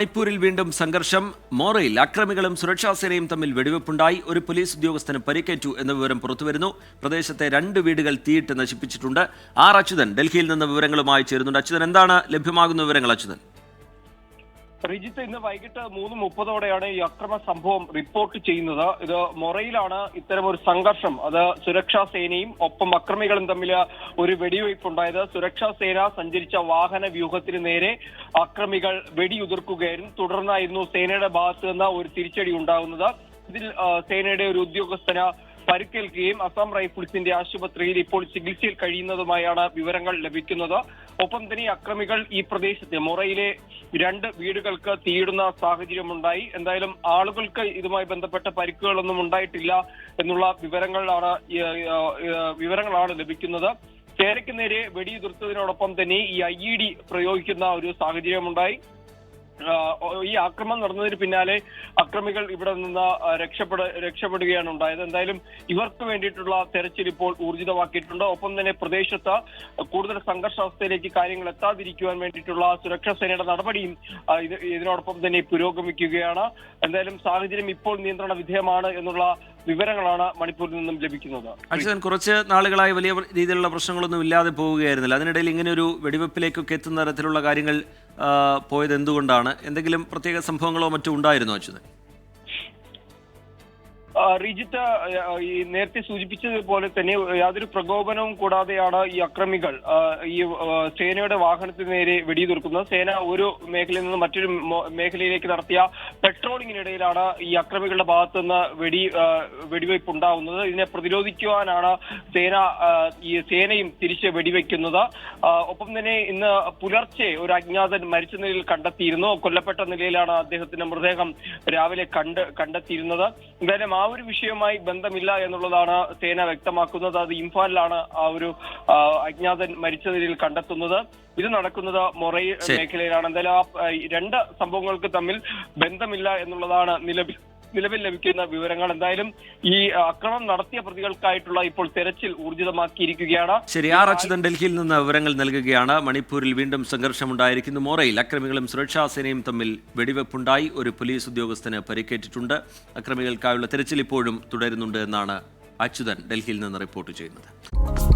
മണിപ്പൂരിൽ വീണ്ടും സംഘർഷം. മോറയിൽ അക്രമികളും സുരക്ഷാസേനയും തമ്മിൽ വെടിവെപ്പുണ്ടായി. ഒരു പോലീസ് ഉദ്യോഗസ്ഥന് പരിക്കേറ്റു എന്ന വിവരം പുറത്തുവരുന്നു. പ്രദേശത്തെ രണ്ട് വീടുകൾ തീയിട്ട് നശിപ്പിച്ചിട്ടുണ്ട്. ആർ അച്യുതൻ ഡൽഹിയിൽ നിന്ന് വിവരങ്ങളുമായി ചേരുന്നുണ്ട്. അച്യുതൻ എന്താണ് ലഭ്യമാകുന്ന വിവരങ്ങൾ അച്യുതൻ? റിജിത്ത് ഇന്ന് വൈകിട്ട് മൂന്ന് മുപ്പതോടെയാണ് ഈ അക്രമ സംഭവം റിപ്പോർട്ട് ചെയ്യുന്നത്. ഇത് മൊറയിലാണ് ഇത്തരം ഒരു സംഘർഷം. അത് സുരക്ഷാ സേനയും ഒപ്പം അക്രമികളും തമ്മിൽ ഒരു വെടിവയ്പ് ഉണ്ടായത് സുരക്ഷാ സേന സഞ്ചരിച്ച വാഹന വ്യൂഹത്തിന് നേരെ അക്രമികൾ വെടിയുതിർക്കുകയായിരുന്നു. തുടർന്നായിരുന്നു സേനയുടെ ഭാഗത്ത് നിന്ന് ഒരു തിരിച്ചടി ഉണ്ടാകുന്നത്. ഇതിൽ സേനയുടെ ഒരു ഉദ്യോഗസ്ഥന് പരിക്കേൽക്കുകയും അസം റൈഫിൾസിന്റെ ആശുപത്രിയിൽ ഇപ്പോൾ ചികിത്സയിൽ കഴിയുന്നതുമായാണ് വിവരങ്ങൾ ലഭിക്കുന്നത്. ഒപ്പം തന്നെ അക്രമികൾ ഈ പ്രദേശത്തെ മൊറയിലെ രണ്ട് വീടുകൾക്ക് തീയിടുന്ന സാഹചര്യമുണ്ടായി. എന്തായാലും ആളുകൾക്ക് ഇതുമായി ബന്ധപ്പെട്ട പരിക്കുകളൊന്നും ഉണ്ടായിട്ടില്ല എന്നുള്ള വിവരങ്ങളാണ് വിവരങ്ങളാണ് ലഭിക്കുന്നത്. ചേരയ്ക്ക് നേരെ വെടിയുതിർത്തതിനോടൊപ്പം തന്നെ ഈ ഐ ഇ ഡി പ്രയോഗിക്കുന്ന ഒരു സാഹചര്യമുണ്ടായി. ഈ ആക്രമണം നടന്നതിന് പിന്നാലെ അക്രമികൾ ഇവിടെ നിന്ന് രക്ഷപ്പെട രക്ഷപ്പെടുകയാണ് ഉണ്ടായത്. എന്തായാലും ഇവർക്ക് വേണ്ടിയിട്ടുള്ള തെരച്ചിൽ ഇപ്പോൾ ഊർജിതമാക്കിയിട്ടുണ്ട്. ഒപ്പം തന്നെ പ്രദേശത്ത് കൂടുതൽ സംഘർഷാവസ്ഥയിലേക്ക് കാര്യങ്ങൾ എത്താതിരിക്കുവാൻ വേണ്ടിയിട്ടുള്ള സുരക്ഷാ സേനയുടെ നടപടിയും ഇത് ഇതിനോടൊപ്പം തന്നെ പുരോഗമിക്കുകയാണ്. എന്തായാലും സാഹചര്യം ഇപ്പോൾ നിയന്ത്രണ വിധേയമാണ് എന്നുള്ള വിവരങ്ങളാണ് മണിപ്പൂരിൽ നിന്നും ലഭിക്കുന്നത്. അച്യുതൻ കുറച്ച് നാളുകളായി വലിയ രീതിയിലുള്ള പ്രശ്നങ്ങളൊന്നും ഇല്ലാതെ പോവുകയായിരുന്നില്ല. അതിനിടയിൽ ഇങ്ങനെ ഒരു വെടിവെപ്പിലേക്കൊക്കെ എത്തുന്ന തരത്തിലുള്ള കാര്യങ്ങൾ പോയത് എന്തുകൊണ്ടാണ് എന്തെങ്കിലും പ്രത്യേക സംഭവങ്ങളോ മറ്റോ ഉണ്ടായിരുന്നോ അച്യുതൻ? റിജിത്ത് ഈ നേരത്തെ സൂചിപ്പിച്ചതുപോലെ തന്നെ യാതൊരു പ്രകോപനവും കൂടാതെയാണ് ഈ അക്രമികൾ ഈ സേനയുടെ വാഹനത്തിന് നേരെ വെടിയുതിർക്കുന്നത്. സേന ഒരു മേഖലയിൽ നിന്ന് മറ്റൊരു മേഖലയിലേക്ക് നടത്തിയ പെട്രോളിങ്ങിനിടയിലാണ് ഈ അക്രമികളുടെ ഭാഗത്തു നിന്ന് വെടി വെടിവയ്പ് ഉണ്ടാവുന്നത് ഇതിനെ പ്രതിരോധിക്കുവാനാണ് സേന ഈ സേനയും തിരിച്ച് വെടിവെക്കുന്നത് ഒപ്പം തന്നെ ഇന്ന് പുലർച്ചെ ഒരു അജ്ഞാതൻ മരിച്ച നിലയിൽ കണ്ടെത്തിയിരുന്നു. കൊല്ലപ്പെട്ട നിലയിലാണ് അദ്ദേഹത്തിന്റെ മൃതദേഹം രാവിലെ കണ്ട് കണ്ടെത്തിയിരുന്നത്. എന്തായാലും ആ ഒരു വിഷയവുമായി ബന്ധമില്ല എന്നുള്ളതാണ് സേന വ്യക്തമാക്കുന്നത്. അത് ഇംഫാലിലാണ് ആ ഒരു അജ്ഞാതൻ മരിച്ച നിലയിൽ കണ്ടെത്തുന്നത്. ഇത് നടക്കുന്നത് മൊറൈ. മേഖലയിലാണ്. എന്തായാലും ആ, രണ്ട് സംഭവങ്ങൾക്ക് തമ്മിൽ ബന്ധമില്ല എന്നുള്ളതാണ് നിലവിൽ നിലവിൽ ലഭിക്കുന്ന വിവരങ്ങൾ എന്തായാലും ഈ അക്രമം നടത്തിയ പ്രതികൾക്കായിട്ടുള്ള ഇപ്പോൾ തെരച്ചിൽ ഊർജിതമാക്കിയിരിക്കുകയാണ്. ശരി ആർ അച്യുതൻ ഡൽഹിയിൽ നിന്ന് വിവരങ്ങൾ നൽകുകയാണ്. മണിപ്പൂരിൽ വീണ്ടും സംഘർഷമുണ്ടായിരിക്കുന്നു. മോറയിൽ അക്രമികളും സുരക്ഷാ സേനയും തമ്മിൽ വെടിവെപ്പുണ്ടായി. ഒരു പോലീസ് ഉദ്യോഗസ്ഥന് പരിക്കേറ്റിട്ടുണ്ട്. അക്രമികൾക്കായുള്ള തെരച്ചിൽ ഇപ്പോഴും തുടരുന്നുണ്ട് എന്നാണ് അച്യുതൻ ഡൽഹിയിൽ നിന്ന് റിപ്പോർട്ട് ചെയ്യുന്നത്.